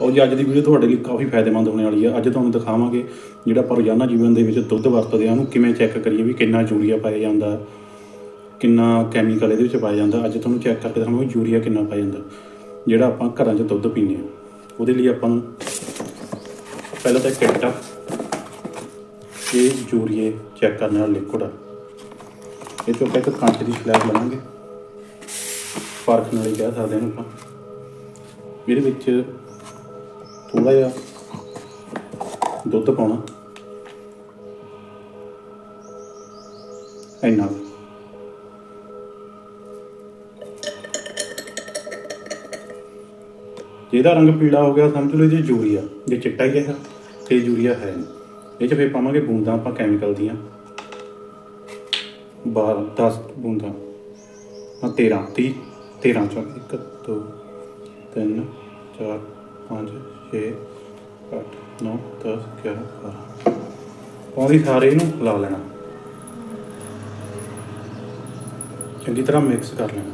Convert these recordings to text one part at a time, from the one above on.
ਔਰ ਜੀ, ਅੱਜ ਦੀ ਵੀਡੀਓ ਤੁਹਾਡੇ ਲਈ ਕਾਫੀ ਫਾਇਦੇਮੰਦ ਹੋਣੇ ਵਾਲੀ ਹੈ ਅੱਜ ਤੁਹਾਨੂੰ ਦਿਖਾਵਾਂਗੇ ਜਿਹੜਾ ਆਪਾਂ ਰੋਜ਼ਾਨਾ ਜੀਵਨ ਦੇ ਵਿੱਚ ਦੁੱਧ ਵਰਤਦੇ ਆ, ਉਹਨੂੰ ਕਿਵੇਂ ਚੈੱਕ ਕਰੀਏ ਵੀ ਕਿੰਨਾ ਯੂਰੀਆ ਪਾਇਆ ਜਾਂਦਾ, ਕਿੰਨਾ ਕੈਮੀਕਲ ਇਹਦੇ ਵਿੱਚ ਪਾਇਆ ਜਾਂਦਾ। ਅੱਜ ਤੁਹਾਨੂੰ ਚੈੱਕ ਕਰਕੇ ਦਿਖਾਵਾਂਗੇ ਯੂਰੀਆ ਕਿੰਨਾ ਪਾਇਆ ਜਾਂਦਾ, ਜਿਹੜਾ ਆਪਾਂ ਘਰਾਂ 'ਚ ਦੁੱਧ ਪੀਂਦੇ ਆ। ਉਹਦੇ ਲਈ ਆਪਾਂ ਨੂੰ ਪਹਿਲਾਂ ਤਾਂ ਕਿੱਟ ਆ ਇਹ ਯੂਰੀਏ ਚੈੱਕ ਕਰਨ ਵਾਲਾ ਲਿਕੁਇਡ ਆ। ਇਹ ਤੋਂ ਆਪਾਂ ਇੱਕ ਕੰਚ ਦੀ ਸਲੈਬ ਲਵਾਂਗੇ ਪਰਖ ਨਾਲ ਹੀ ਕਹਿ ਸਕਦੇ ਹਾਂ ਆਪਾਂ। ਇਹਦੇ ਵਿੱਚ ਥੋੜਾ ਜਿਹਾ ਦੁੱਧ ਪਾਉਣਾ। ਇੰਨਾ। ਕੁ। ਰੰਗ ਪੀਲਾ ਹੋ ਗਿਆ, ਸਮਝ ਲਓ ਇਹ ਯੂਰੀਆ। ਜੇ ਚਿੱਟਾ ਹੀ ਹੈ ਤੇ ਯੂਰੀਆ ਹੈ ਨਹੀਂ। ਇਹ ਚ ਫਿਰ ਪਾਵਾਂਗੇ ਬੂੰਦਾਂ, ਆਪਾਂ ਕੈਮੀਕਲ ਦੀਆਂ। 12 10 ਬੂੰਦਾਂ। ਹਾਂ 13 30 13 ਚੋਂ 1 2 3 4 5 6 8 9 10 11 12 ਪਾਉਂਦੀ ਸਾਰੇ ਇਹਨੂੰ ਲਾ ਲੈਣਾ। ਚੰਗੀ ਤਰ੍ਹਾਂ ਮਿਕਸ ਕਰ ਲੈਣਾ।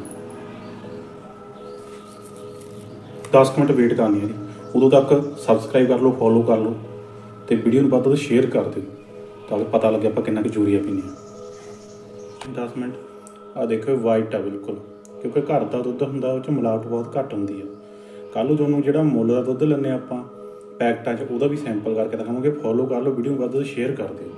10 ਮਿੰਟ ਵੇਟ ਕਰਨੀ ਹੈ ਜੀ। ਉਦੋਂ ਤੱਕ ਸਬਸਕ੍ਰਾਈਬ ਕਰ ਲਓ ਫੋਲੋ ਕਰ ਲਓ ਤੇ ਵੀਡੀਓ ਨੂੰ ਵੱਧ ਤੋਂ ਵੱਧ ਸ਼ੇਅਰ ਕਰ ਦਿਓ ਤਾਂ ਕਿ ਪਤਾ ਲੱਗੇ ਆਪਾਂ ਕਿੰਨਾ ਕੁ ਯੂਰੀਆ ਪੀਂਦੇ ਹਾਂ। 10 ਮਿੰਟ। ਆ ਦੇਖੋ ਵਾਈਟ ਆ ਬਿਲਕੁਲ। ਕਿਉਂਕਿ ਘਰ ਦਾ ਦੁੱਧ ਹੁੰਦਾ, ਉਹ ਚ ਮਿਲਾਵਟ ਬਹੁਤ ਘੱਟ ਹੁੰਦੀ ਹੈ ਕੱਲ ਨੂੰ ਤੁਹਾਨੂੰ ਜਿਹੜਾ ਮੁੱਲ ਦਾ ਦੁੱਧ ਲੈਂਦੇ ਆਪਾਂ, ਪੈਕਟਾਂ 'ਚ ਉਹਦਾ ਵੀ ਸੈਂਪਲ ਕਰਕੇ ਦਿਖਾਵਾਂਗੇ। ਫੋਲੋ ਕਰ ਲਓ ਵੀਡੀਓ ਨੂੰ ਵੱਧ ਤੋਂ ਸ਼ੇਅਰ ਕਰ ਦਿਓ।